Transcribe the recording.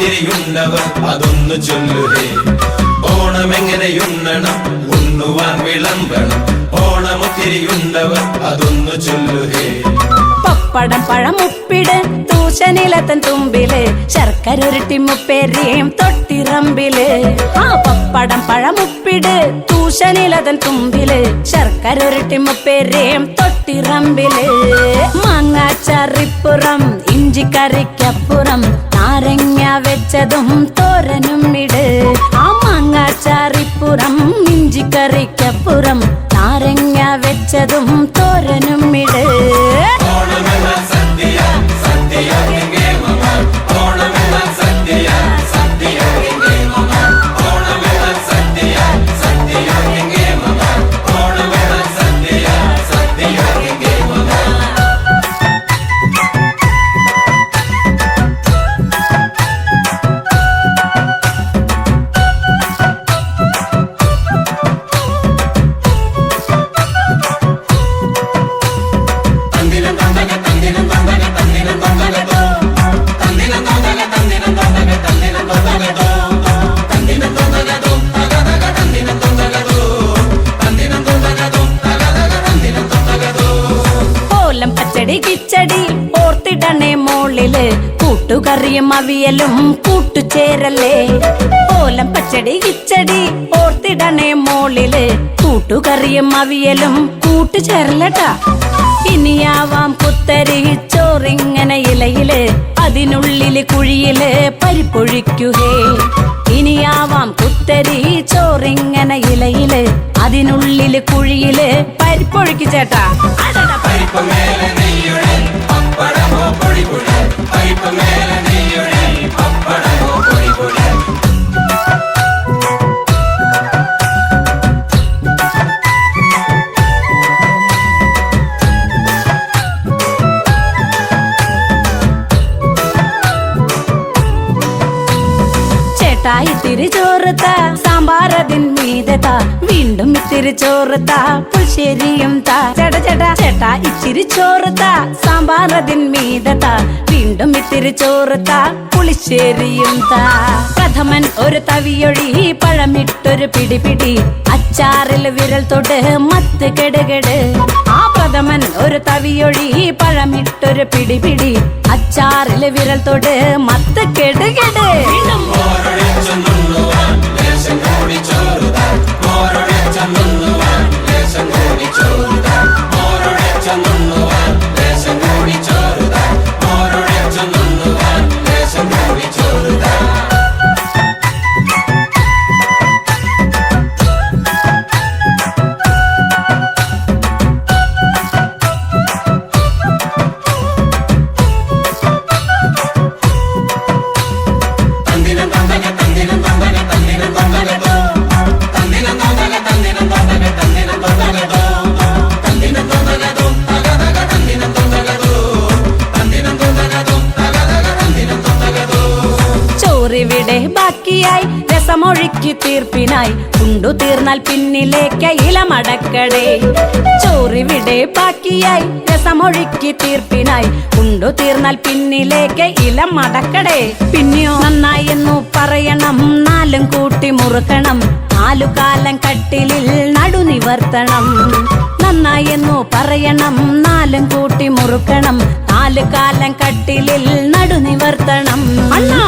ഓണമുത്തിരിയുണ്ടവർ അതൊന്നു ചൊല്ലുകേ ഓണമെങ്ങനെയുണ്ണണം? ഉണ്ണുവാൻ വിളമ്പണം. ഓണമൊത്തിരിയുണ്ടവർ അതൊന്നു ചൊല്ലുകേ പപ്പടം പഴം ഉപ്പിട് തൂശനിലത്തൻ തുമ്പിൽ ശർക്കര ഉരുട്ടി മുപ്പേരിയും തൊട്ടിറമ്പിൽ. ആ പപ്പടം പഴം ഉപ്പിട് തൂശനിലതൻ തുമ്പിൽ ശർക്കര ഉരുട്ടി മുപ്പേരിയും തൊട്ടിറമ്പിൽ. മാങ്ങാച്ചറിപ്പുറം ഇഞ്ചിക്കറിക്കപ്പുറം വെച്ചതും തോരനും ഇട്. കൂട്ടുകറിയും അവിയലും കൂട്ടുചേരല്ലേ? ഓലം പച്ചടി കിച്ചടി ഓർത്തിടണേ മോളിൽ. കൂട്ടുകറിയും അവിയലും കൂട്ടുചേരലട്ടാ. ഇനിയാവാം കുത്തരി ചോറിങ്ങനെ ഇലയിൽ. അതിനുള്ളിൽ കുഴിയിൽ പരിപ്പൊഴിക്കുകേ ഇനിയാവാം കുത്തരി ചോറിങ്ങനെ ഇലയിൽ. അതിനുള്ളിൽ കുഴിയിൽ പരിപ്പൊഴിക്കു ചേട്ടാ. പരിപ്പ് മേലെ നെയ്യുടെ ചേട്ടാ ഇത്തിരി സാമ്പാറതിൻ മീതത വീണ്ടും ഇത്തിരി ചോറുത്ത പുശരിയും താ ചട ചേട്ടാ ചേട്ടാ ഇച്ചിരി ചോറത്ത സാമ്പാറതിൻ മീതത വീണ്ടും ഇത്തിരി ചോറത്ത പുളിശ്ശേരിയും താ. പ്രഥമൻ ഒരു തവിയൊഴി പഴമിട്ടൊരു പിടി പിടി അച്ചാറിൽ വിരൽ തൊട്ട് മത്ത് കെടുകെട് ആ പ്രഥമൻ ഒരു തവിയൊഴി പഴമിട്ടൊരു പിടി പിടി അച്ചാറിൽ വിരൽ തൊട്ട് മത്ത് കെടുകെട് ചോറിവിടെ ബാക്കിയായി രസമൊഴുക്കി തീർപ്പിനായി കുണ്ടു തീർന്നാൽ പിന്നിലേക്ക് ഇലമടക്കടേ. ചോറിവിടെ ബാക്കിയായി രസമൊഴുക്കി തീർപ്പിനായി കുണ്ടു തീർന്നാൽ പിന്നിലേക്ക് ഇലമടക്കടേ. പിന്നെയോ നന്നായി എന്നു പറയണം നാലും കൂട്ടി മുറുക്കണം നാലു കാലം കട്ടിലിൽ നടുനിവർത്തണം നന്നായി പറയണം നാലും കൂട്ടി മുറുക്കണം നാല് കാലം കട്ടിലിൽ നടുനിവർത്തണം അണ്ണാ!